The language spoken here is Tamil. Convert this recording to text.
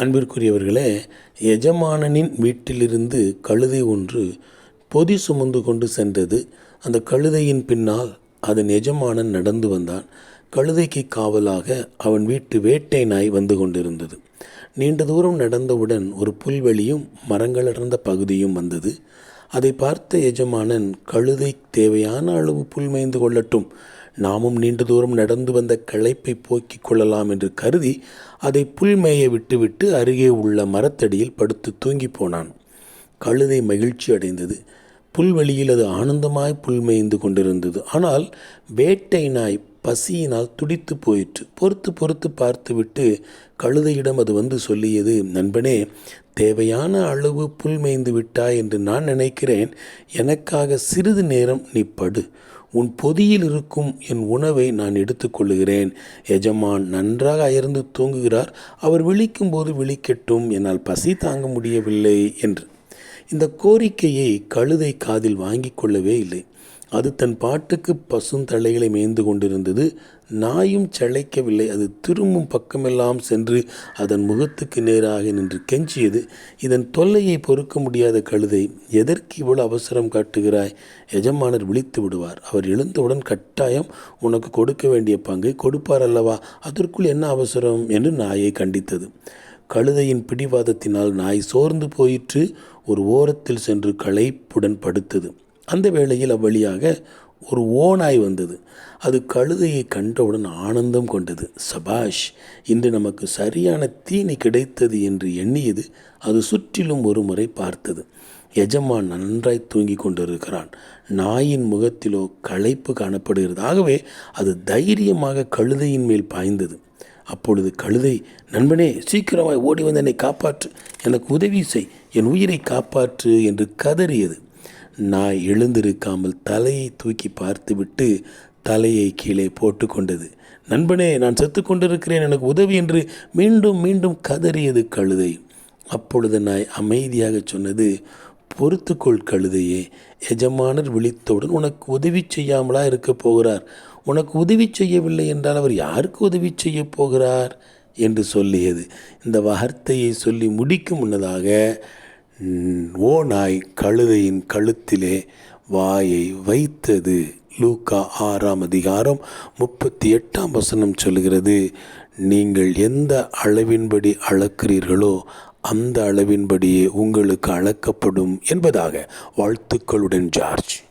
அன்பிற்குரியவர்களே எஜமானனின் வீட்டிலிருந்து கழுதை ஒன்று பொதி சுமந்து கொண்டு சென்றது. அந்த கழுதையின் பின்னால் அதன் எஜமானன் நடந்து வந்தான். கழுதைக்கு காவலாக அவன் வீட்டு வேட்டை நாய் வந்து கொண்டிருந்தது. நீண்ட தூரம் நடந்தவுடன் ஒரு புல்வெளியும் மரங்கள் அடர்ந்த பகுதியும் வந்தது. அதை பார்த்த எஜமானன் கழுதை தேவையான அளவு புல் மேய்ந்து கொள்ளட்டும். நாமும் நீண்ட தூரம் நடந்து வந்த களைப்பை போக்கிக் கொள்ளலாம் என்று கருதி அதை புல்மேய விட்டுவிட்டு அருகே உள்ள மரத்தடியில் படுத்து தூங்கி போனான். கழுதை மகிழ்ச்சி அடைந்தது. புல்வெளியில் அது ஆனந்தமாய் புல் மேய்ந்து கொண்டிருந்தது. ஆனால் வேட்டை நாய் பசியினால் துடித்து போயிற்று. பொறுத்து பொறுத்து பார்த்துவிட்டு கழுதையிடம் அது வந்து சொல்லியது நண்பனே தேவையான அளவு புல் மேய்ந்து விட்டாய் என்று நான் நினைக்கிறேன். எனக்காக சிறிது நேரம் நீ படு. உன் பொதியில் இருக்கும் என் உணவை நான் எடுத்துக்கொள்ளுகிறேன். எஜமான் நன்றாக அயர்ந்து தூங்குகிறார். அவர் விழிக்கும் போது விழிக்கட்டும். என்னால் பசி தாங்க முடியவில்லை என்று. இந்த கோரிக்கையை கழுதை காதில் வாங்கிக் கொள்ளவே இல்லை. அது தன் பாட்டுக்கு பசுந்தலைகளை மேய்ந்து கொண்டிருந்தது. நாயும் சளைக்கவில்லை. அது திரும்பும் பக்கமெல்லாம் சென்று அதன் முகத்துக்கு நேராக நின்று கெஞ்சியது. இதன் தொல்லையை பொறுக்க முடியாத கழுதை எதற்கு இவ்வளவு அவசரம் காட்டுகிறாய்? எஜமானர் விழித்து விடுவார். அவர் எழுந்தவுடன் கட்டாயம் உனக்கு கொடுக்க வேண்டிய பங்கை கொடுப்பார் அல்லவா? அதற்குள் என்ன அவசரம்? என்று நாயை கண்டித்தது. கழுதையின் பிடிவாதத்தினால் நாய் சோர்ந்து போயிற்று. ஒரு ஓரத்தில் சென்று களைப்புடன் படுத்தது. அந்த வேளையில் அவ்வழியாக ஒரு ஓநாய் வந்தது. அது கழுதையை கண்டவுடன் ஆனந்தம் கொண்டது. சபாஷ் இன்று நமக்கு சரியான தீனி கிடைத்தது என்று எண்ணியது அது சுற்றிலும் ஒரு முறை பார்த்தது. எஜமான் நன்றாய் தூங்கி கொண்டிருக்கிறான். நாயின் முகத்திலோ களைப்பு காணப்படுகிறது. ஆகவே அது தைரியமாக கழுதையின் மேல் பாய்ந்தது. அப்பொழுது கழுதை நண்பனே சீக்கிரமாய் ஓடி வந்து என்னை காப்பாற்று. எனக்கு உதவி செய். என் உயிரை காப்பாற்று என்று கதறியது. நாய் எழுந்திருக்காமல் தலையை தூக்கி பார்த்துவிட்டு தலையை கீழே போட்டு கொண்டது நண்பனே நான் செத்து கொண்டிருக்கிறேன் எனக்கு உதவி என்று மீண்டும் மீண்டும் கதறியது கழுதை. அப்பொழுது நாய் அமைதியாக சொன்னது பொறுத்துக்கொள் கழுதையே எஜமானர் விழித்தவுடன் உனக்கு உதவி செய்யாமலா இருக்கப் போகிறார். உனக்கு உதவி செய்யவில்லை என்றால் அவர் யாருக்கு உதவி செய்ய போகிறார்? என்று சொல்லியது. இந்த வார்த்தையை சொல்லி முடிக்கும் முன்னதாக ஓ நாய் கழுதையின் கழுத்திலே வாயை வைத்தது. லூக்கா ஆறாம் அதிகாரம் முப்பத்தி எட்டாம் வசனம் சொல்கிறது நீங்கள் எந்த அளவின்படி அளக்கிறீர்களோ அந்த அளவின்படியே உங்களுக்கு அளக்கப்படும் என்பதாக. வாழ்த்துக்களுடன் ஜார்ஜ்.